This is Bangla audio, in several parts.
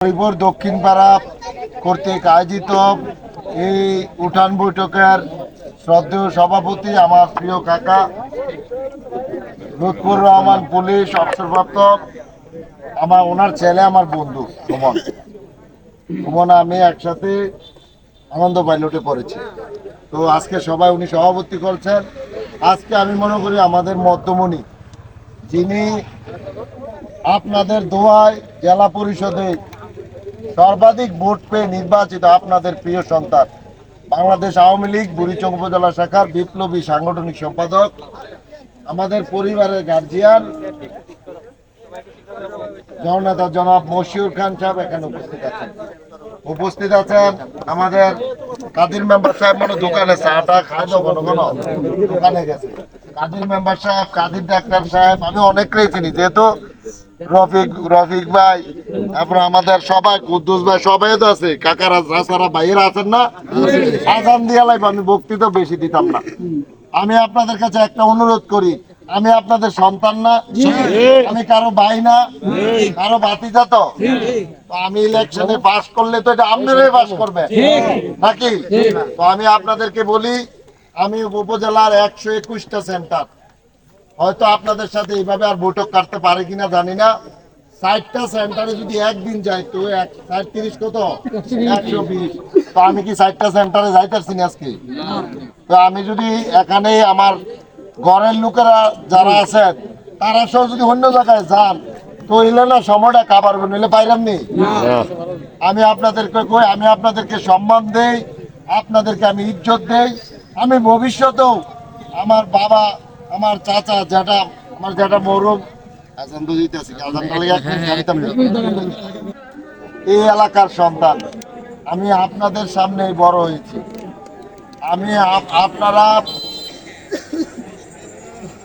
দক্ষিণ পাড়া কর্তৃক আয়োজিত এই উঠান বৈঠকের শ্রদ্ধেয় সভাপতি আমার প্রিয় কাকা লুৎফুর রহমান পুলিশ অবসরপ্রাপ্ত, আমার ওনার ছেলে, আমার বন্ধু, সুমন। সুমন, আমি একসাথে আনন্দ পাইলটে পড়েছি। তো আজকে সবাই উনি সভাপতি করছেন। আজকে আমি মনে করি আমাদের মধ্যমণি, যিনি আপনাদের দোয়ায় জেলা পরিষদে সর্বাধিক ভোট পেয়ে নির্বাচিত আপনাদের প্রিয় সন্তান। বাংলাদেশ আওয়ামী লীগ, বুড়িচং উপজেলা শাখার বিপ্লবী সাংগঠনিক সম্পাদক, আমাদের পরিবারের গার্জিয়ান জননেতা জনাব মশিউর খান সাহেব এখানে উপস্থিত আছেন। উপস্থিত আছেন আমাদের কাদির মেম্বার সাহেব মানে দোকানে চাটা তো কোনো কোনো দোকানে গেছে। কাদির মেম্বার সাহেব, কাদির ডাক্তার সাহেব, আমি অনেকটাই চিনি, যেহেতু রফিক রফিক ভাই, তারপর আমাদের সবাই, কুদ্দুস ভাই, সবাই তো আছে। কাকারা আছেন না? দিয়া লাইব আমি বক্তৃতা বেশি দিতাম না। আমি আপনাদের কাছে একটা অনুরোধ করি। আমি আপনাদের সন্তান না, আমি কারও ভাই না, কারও বাতিজা তো। তো আমি ইলেকশনে পাস করলে তো এটা আপনারাই পাস করবে নাকি? তো আমি আপনাদেরকে বলি, আমি উপজেলার একশো একুশটা সেন্টার। হয়তো আপনাদের সাথে এইভাবে আর বৈঠক কাটতে পারে কিনা জানি না। সাইটটা সেন্টারে যদি একদিন যাই তো এক ষাট তিরিশ কত? একশো বিশ। তো আমি কি সাইটটা সেন্টারে যাইতেছি না আজকে? তো আমি যদি এখানে আমার ঘরের লোকেরা যারা আছেন, তারা সহ যদি অন্য জায়গায় যান, তো এলে না সময়টা কাবার নিলে পাইলাম নি। আমি আপনাদেরকে কই, আমি আপনাদেরকে সম্মান দেই, আপনাদেরকে আমি ইজ্জত দেই। আমি ভবিষ্যতেও আমার বাবা আমার চাচা যেটা আমার যেটা মরুম। আজান তো এক জানিতাম এই এলাকার সন্তান, আমি আপনাদের সামনেই বড় হয়েছি। আমি আপ- আপনারা,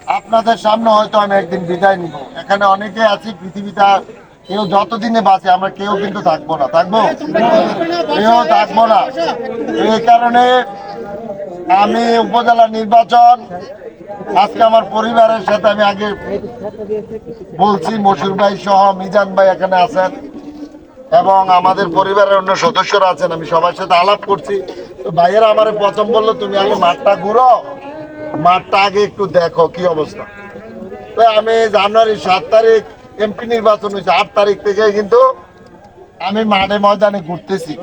আপনাদের সামনে হয়তো আমি একদিন বিদায় নিব। এখানে অনেকে আছি, পৃথিবীতে কেউ যতদিনে বাঁচে, আমরা কেউ কিন্তু থাকব না। থাকব? কেউ থাকব না। এই কারণে আমি উপজেলা নির্বাচন আজকে আমার পরিবারের সাথে আমি আগে বলছি মসুর ভাই সহ মিজান ভাই এখানে আছেন এবং আমাদের পরিবারের অন্য সদস্যরা আছেন আমি সবার সাথে আলাপ করছি। ভাইয়েরা আমার প্রথম বলল তুমি আগে মাঠটা ঘুরো মাঠটা আগে একটু দেখো কি অবস্থা? তো আমি জানুয়ারি সাত তারিখ এমপি নির্বাচন হয়েছে আট তারিখ থেকে কিন্তু আমি মাঠে ময়দানে ঘুরতেছি।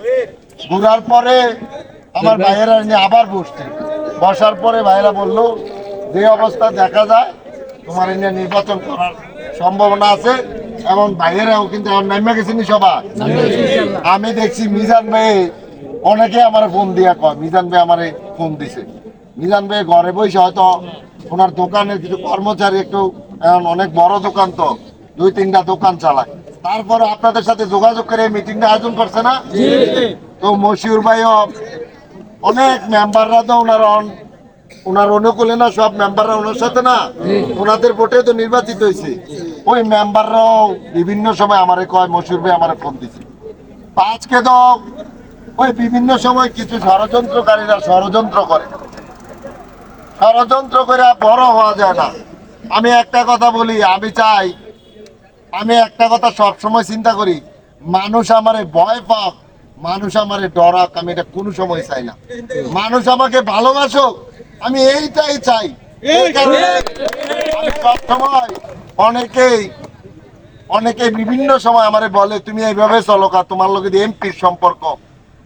ঘুরার পরে আমার ভাইয়েরা নিয়ে আবার বসছি। বসার পরে ভাইয়েরা বলল যে অবস্থা দেখা যায় তোমার এ নিয়ে নির্বাচন করার সম্ভাবনা আছে এবং ভাইয়েরাও কিন্তু আমার নাইমা গেছিনি সবাই। আমি দেখছি মিজান ভাই অনেকে আমার ফোন দিয়া কয় মিজান ভাই আমারে ফোন দিছে। মিজান ভাই ঘরে বসে হয়তো ওনার দোকানের কিছু কর্মচারী একটু এখন অনেক বড় দোকান তো দুই তিনটা দোকান চালায়। তারপরে আপনাদের সাথে যোগাযোগ করে মিটিংটা আয়োজন করছে না? তো মশিউর ভাইও অনেক মেম্বাররা তো ওনার অন- ওনার অনুকূলে না সব মেম্বাররা ওনার সাথে না। ওনাদের ভোটে তো নির্বাচিত হয়েছে। ওই মেম্বাররাও বিভিন্ন সময় আমারে কয় মশিউর ভাই আমারে ফোন দিছে। আজকে তো ওই বিভিন্ন সময় কিছু ষড়যন্ত্রকারীরা ষড়যন্ত্র করে। ষড়যন্ত্র করে বড় হওয়া যায় না। আমি একটা কথা বলি আমি চাই আমি একটা কথা সব সময় চিন্তা করি মানুষ আমারে ভয় পাক মানুষ আমারে ডরাক আমি এটা কোনো সময় চাই না। মানুষ আমাকে ভালোবাসুক আমি এইটাই চাই। সবসময় অনেকেই অনেকে বিভিন্ন সময় আমারে বলে তুমি এইভাবে চলো কা তোমার লোক এমপির সম্পর্ক।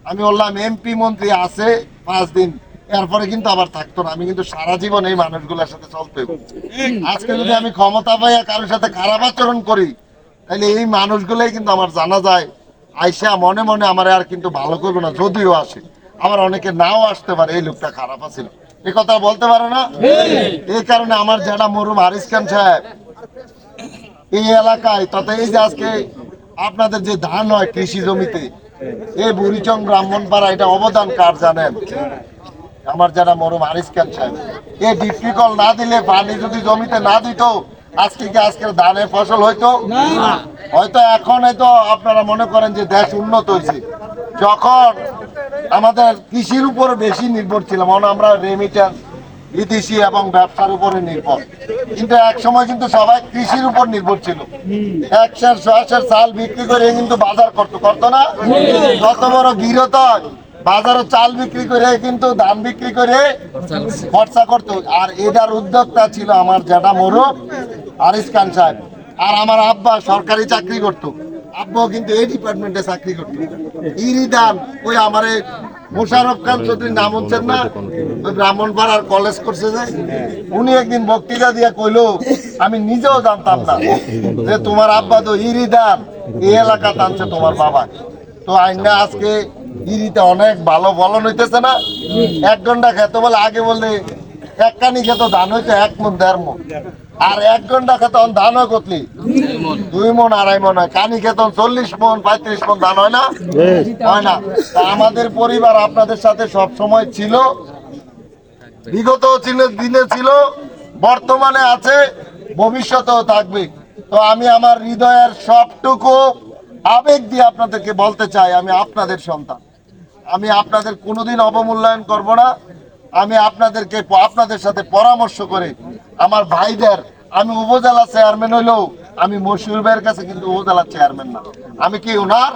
আমি বললাম এমপি মন্ত্রী আছে পাঁচ দিন এরপরে কিন্তু আবার থাকতো না। আমি কিন্তু সারা জীবন এই মানুষগুলোর সাথে চলতে আজকে যদি আমি ক্ষমতা পাইয়া কারোর সাথে খারাপ আচরণ করি তাহলে এই মানুষগুলোই কিন্তু আমার জানা যায়। আইসা মনে মনে আমার আর কিন্তু ভালো করবে না যদিও আসে। আবার অনেকে নাও আসতে পারে এই লোকটা খারাপ আছে এই কথা বলতে পারে না? এই কারণে আমার যারা মরুম হারিস খান সাহেব এই এলাকায় তথা এই যে আজকে আপনাদের যে ধান হয় কৃষি জমিতে এই বুড়িচং ব্রাহ্মণপাড়া এটা অবদান কার জানেন? আমার যারা মরম হারিস খান সাহেব। এই ডিপটি কল না দিলে পানি যদি জমিতে না দিত আজকে কি আজকের ধানের ফসল হইতো? হয়তো এখন হয়তো আপনারা মনে করেন যে দেশ উন্নত হয়েছে। যখন আমাদের কৃষির উপর বেশি নির্ভর ছিলাম আমরা রেমিটেন্স বিদেশি এবং ব্যবসার উপরে নির্ভর। কিন্তু এক সময় কিন্তু সবাই কৃষির উপর নির্ভর ছিল। একশো ছয়শের চাল বিক্রি করে কিন্তু বাজার করতো করতো না? যত বড় গৃহত বাজারে চাল বিক্রি করে কিন্তু ধান বিক্রি করে খরচা করতো। আর এটার উদ্যোক্তা ছিল আমার জ্যাঠা মোরব আরিস খান সাহেব। আর আমার আব্বা সরকারি চাকরি করতো। কিন্তু এই ডিপার্টমেন্টে চাকরি ইরিদান ওই মোশারফ খান নাম হচ্ছেন না কলেজ করছে যে, উনি একদিন বক্তৃতা দিয়ে কইলো, আমি নিজেও জানতাম না যে তোমার আব্বা তো ইরিদান এই এলাকা টানছে তোমার বাবা। তো আইনা আজকে ইরিতে অনেক ভালো ফলন হইতেছে না, এক ঘণ্টা খেত বলে আগে বললে, এক কানি খেত ধান হইতো, এক মন দেড় মন আর এক ঘণ্টা খেত ধান হয় কতলি? দুই মন আড়াই মন হয়। কানি খেতন চল্লিশ মন পঁয়ত্রিশ মন ধান হয় না? হয় না। তা আমাদের পরিবার আপনাদের সাথে সব সময় ছিল। বিগত দিনে ছিল বর্তমানে আছে ভবিষ্যতেও থাকবে। তো আমি আমার হৃদয়ের সবটুকু আবেগ দিয়ে আপনাদেরকে বলতে চাই আমি আপনাদের সন্তান। আমি আপনাদের কোনোদিন অবমূল্যায়ন করব না। আমি আপনাদেরকে আপনাদের সাথে পরামর্শ করে। আমার ভাইদের, আমি উপজেলা চেয়ারম্যান হইলেও আমি মশিউর ভাইয়ের কাছে কিন্তু উপজেলা চেয়ারম্যান না। আমি কি ওনার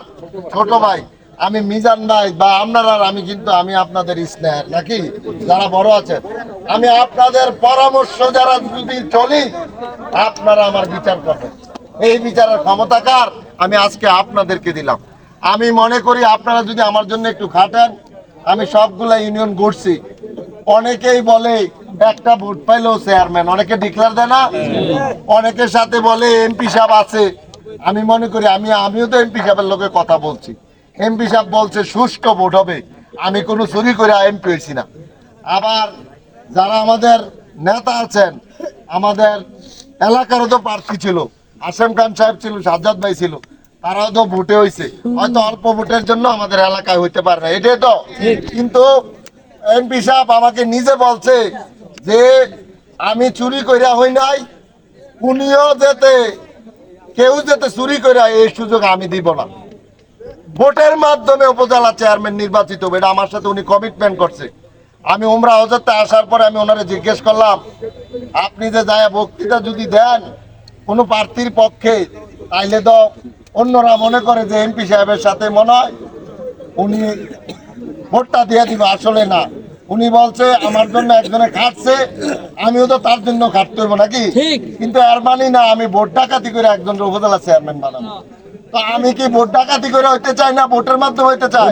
ছোট ভাই? আমি মিজান ভাই বা আপনারা আমি কিন্তু, আমি আপনাদের স্নেহের নাকি? যারা বড় আছেন আমি আপনাদের পরামর্শ যারা যদি চলি, আপনারা আমার বিচার করবেন। এই বিচারের ক্ষমতা কার? আমি আজকে আপনাদেরকে দিলাম। আমি মনে করি আপনারা যদি আমার জন্য একটু খাটেন, আমি সবগুলা ইউনিয়ন ঘুরছি অনেকেই বলে একটা ভোট পাইলেও চেয়ারম্যান অনেকে ডিক্লার দেয় না। অনেকের সাথে বলে এমপি সাহেব আছে। আমি মনে করি আমি আমিও তো এমপি সাহেবের লোকে কথা বলছি। এমপি সাহেব বলছে সুষ্ঠু ভোট হবে। আমি কোনো চুরি করে এমপি হয়েছি না। আবার যারা আমাদের নেতা আছেন আমাদের এলাকারও তো প্রার্থী ছিল। আসেম খান সাহেব ছিল সাজ্জাদ ভাই ছিল। তারাও তো ভোটে হয়েছে। হয়তো অল্প ভোটের জন্য আমাদের এলাকায় হইতে পারে না। এটাই তো। কিন্তু এমপি সাহেব আমাকে নিজে বলছে যে আমি চুরি কইরা হই নাই উনিও যেতে, কেউ যেতে চুরি কইরা এই সুযোগ আমি দিব না। ভোটের মাধ্যমে উপজেলা চেয়ারম্যান নির্বাচিত হবে আমার সাথে উনি কমিটমেন্ট করছে। আমি উমরা হজরতে আসার পরে আমি ওনারে জিজ্ঞেস করলাম, আপনি যে যায় বক্তৃতা যদি দেন কোনো প্রার্থীর পক্ষে, তাইলে তো অন্যরা মনে করে যে এমপি সাহেবের সাথে মনে হয়। উনি ভোটটা দিয়ে দিব আসলে না। উনি বলছে আমার জন্য একজনে খাটছে আমিও তো তার জন্য খাটতে হইব নাকি? কিন্তু আর মানি না আমি ভোট ডাকাতি করে একজন উপজেলা চেয়ারম্যান বানাবো। তো আমি কি ভোট ডাকাতি করে হইতে চাই না ভোটের মাধ্যমে হইতে চাই?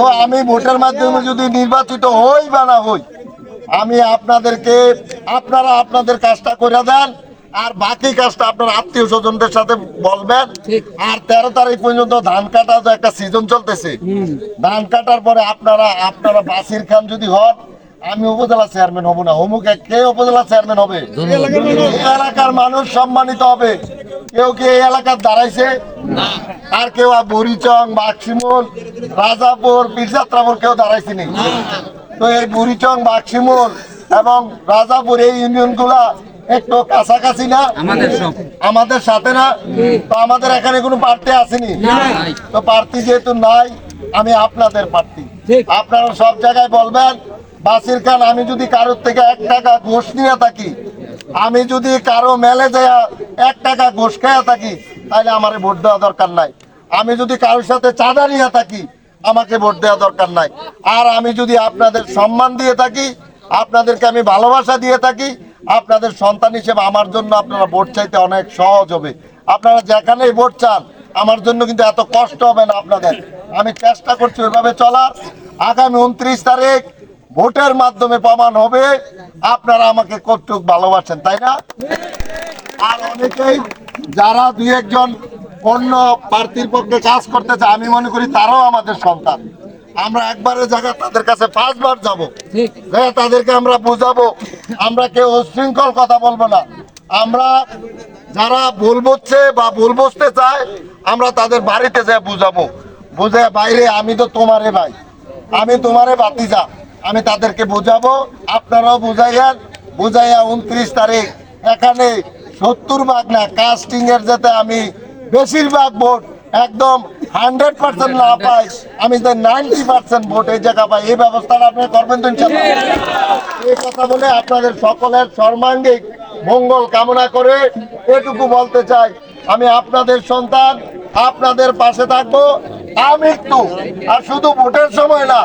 ও আমি ভোটের মাধ্যমে যদি নির্বাচিত হই বা না হই আমি আপনাদেরকে আপনারা আপনাদের কাজটা করে দেন আর বাকি কাজটা আপনার আত্মীয় স্বজনদের সাথে বলবেন। আর তেরো তারিখ পর্যন্ত ধান কাটা তো একটা সিজন চলতেছে ধান কাটার পরে আপনারা আপনারা বাসির খান যদি হন আমি উপজেলা চেয়ারম্যান হব না। অমুক কে উপজেলা চেয়ারম্যান হবে? এলাকার মানুষ সম্মানিত হবে। কেউ কি এই এলাকার দাঁড়াইছে? আর কেউ বুড়িচং বাক্সিমুল রাজাপুর পীরযাত্রাপুর কেউ দাঁড়াইছে নি? তো এই বুড়িচং বাক্সিমুল এবং রাজাপুর এই ইউনিয়নগুলা একটু কাছাকাছি না। আমাদের সাথে না। তো আমাদের এখানে কোনো প্রার্থী আসেনি? তো প্রার্থী যেহেতু নাই আমি আপনাদের প্রার্থী আপনারা সব জায়গায় বলবেন বাসির খান আমি যদি কারোর থেকে এক টাকা ঘুষ নিয়ে থাকি আমি যদি কারও মেলে যায় এক টাকা ঘোষ খেয়ে থাকি তাহলে আমার ভোট দেওয়া দরকার নাই। আমি যদি কারোর সাথে চাঁদা নিয়ে থাকি আমাকে ভোট দেওয়া দরকার নাই। আর আমি যদি আপনাদের সম্মান দিয়ে থাকি আপনাদেরকে আমি ভালোবাসা দিয়ে থাকি আপনাদের সন্তান হিসেবে আমার জন্য আপনারা ভোট চাইতে অনেক সহজ হবে। আপনারা যেখানেই ভোট চান, আমার জন্য কিন্তু এত কষ্ট হবে না আপনাদের। আমি চেষ্টা করছি ওইভাবে চলার। আগামী উনত্রিশ তারিখ ভোটের মাধ্যমে প্রমাণ হবে। আপনারা আমাকে কতটুক ভালোবাসেন, তাই না? আর অনেকেই যারা দুই একজন অন্য প্রার্থীর পক্ষে কাজ করতে চায়, আমি মনে করি তারাও আমাদের সন্তান। আমরা একবারে জায়গা তাদের কাছে পাঁচবার যাব। হ্যাঁ তাদেরকে আমরা বুঝাবো। আমরা কেউ উশৃঙ্খল কথা বলব না। আমরা যারা ভুল বুঝছে বা ভুল বুঝতে চায় আমরা তাদের বাড়িতে যাই বুঝাবো। বুঝে বাইরে আমি তো তোমারে ভাই। আমি তোমারে বাতিজা আমি তাদেরকে বুঝাবো। আপনারাও বুঝাইয়ান বুঝাইয়া উনত্রিশ তারিখ। এখানে সত্তর ভাগ না কাস্টিং এর যাতে আমি বেশিরভাগ ভোট একদম হান্ড্রেড পার্সেন্ট না পাই আমি যে নাইনটি পার্সেন্ট ভোট এই জায়গা পাই, এই ব্যবস্থাটা আপনি করবেন তো এই কথা বলে আপনাদের সকলের সর্বাঙ্গিক মঙ্গল কামনা করে এটুকু বলতে চাই। আমি আপনাদের সন্তান, আপনাদের পাশে থাকব। আমৃত্যু আর শুধু ভোটের সময় না,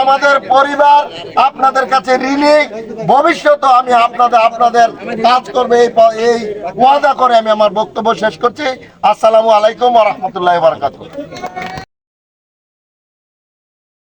আমাদের পরিবার আপনাদের কাছে ঋণী ভবিষ্যতে আমি আপনাদের আপনাদের কাজ করবে, এই এই ওয়াদা করে আমি আমার বক্তব্য শেষ করছি। আসসালামু আলাইকুম রহমতুল্লাহ বারকাত